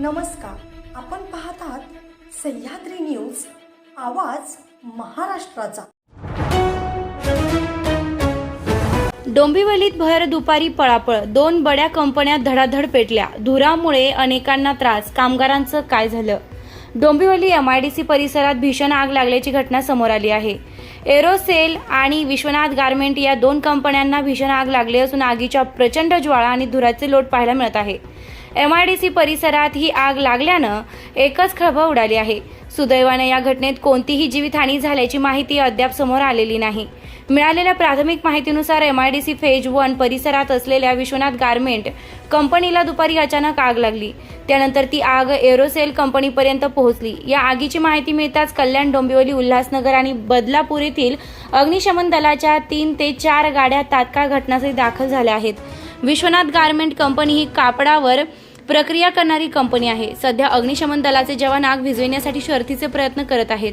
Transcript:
नमस्कार. आपण पाहत आहात सह्याद्री न्यूज आवाज महाराष्ट्राचा. डोंबिवलीत भर दुपारी पळापळ दोन बड्या कंपन्या धडाधड पेटल्या. धुरामुळे अनेकांना त्रास कामगारांचं काय झालं? डोंबिवली एमआयडीसी परिसरात भीषण आग लागल्याची घटना समोर आली आहे. एरोसेल आणि विश्वनाथ गारमेंट या दोन कंपन्यांना भीषण आग लागली असून आगीच्या प्रचंड ज्वाळा आणि धुराचे लोट पाहायला मिळत आहे. एम आय डी सी परिसरात ही आग लागल्यानं एकच खळबळ उडाली आहे. सुदैवाने या घटनेत कोणतीही जीवितहानी झाल्याची माहिती अद्याप समोर आलेली नाही. मिळालेल्या प्राथमिक माहितीनुसार एमआयडीसी फेज वन परिसरात असलेल्या विश्वनाथ गारमेंट कंपनीला दुपारी अचानक आग लागली. त्यानंतर ती आग एरोसेल कंपनीपर्यंत पोहोचली. या आगीची माहिती मिळताच कल्याण डोंबिवली उल्हासनगर आणि बदलापूर येथील अग्निशमन दलाच्या तीन ते चार गाड्या तात्काळ घटनास्थळी दाखल झाल्या आहेत. विश्वनाथ गारमेंट कंपनी ही कापडावर प्रक्रिया करणारी कंपनी आहे. सध्या अग्निशमन दलाचे जवान आग विझविण्यासाठी शर्थीचे प्रयत्न करत आहेत.